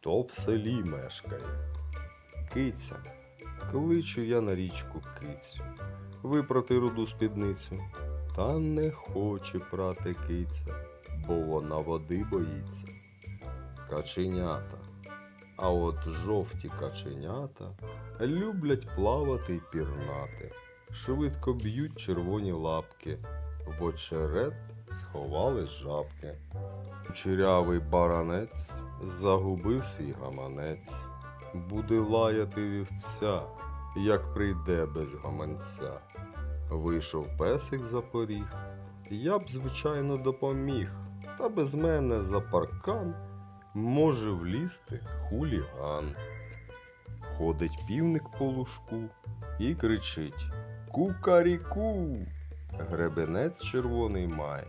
то в селі мешкає. Киця, кличу я на річку кицю, випрати руду спідницю. Та не хоче прати киця, бо вона води боїться. Каченята. А от жовті каченята люблять плавати й пірнати, швидко б'ють червоні лапки, в очерет сховали жабки. Кучерявий баранець загубив свій гаманець, буде лаяти вівця, як прийде без гаманця. Вийшов песик за поріг, я б, звичайно, допоміг, та без мене за паркан може влізти хуліган. Ходить півник по лужку і кричить Кукаріку. Гребенець червоний має,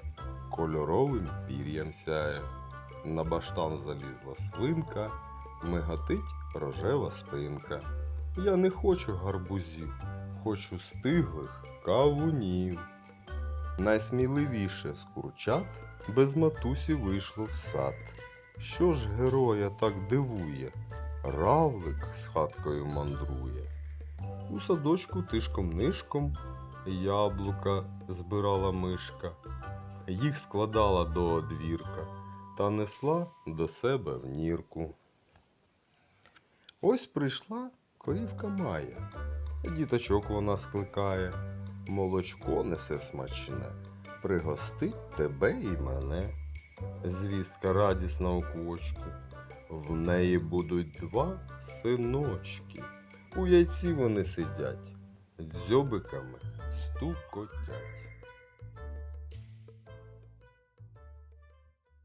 кольоровим пір'ям сяє. На баштан залізла свинка, миготить рожева спинка. Я не хочу гарбузів, хочу стиглих кавунів. Найсміливіше з курчат без матусі вийшло в сад. Що ж героя так дивує? Равлик з хаткою мандрує. У садочку тишком нишком яблука збирала мишка, їх складала до одвірка та несла до себе в нірку. Ось прийшла корівка Майя, діточок вона скликає, молочко несе смачне, пригостить тебе і мене. Звістка радісна у кочку. В неї будуть два синочки. У яйці вони сидять, дзьобиками стукотять.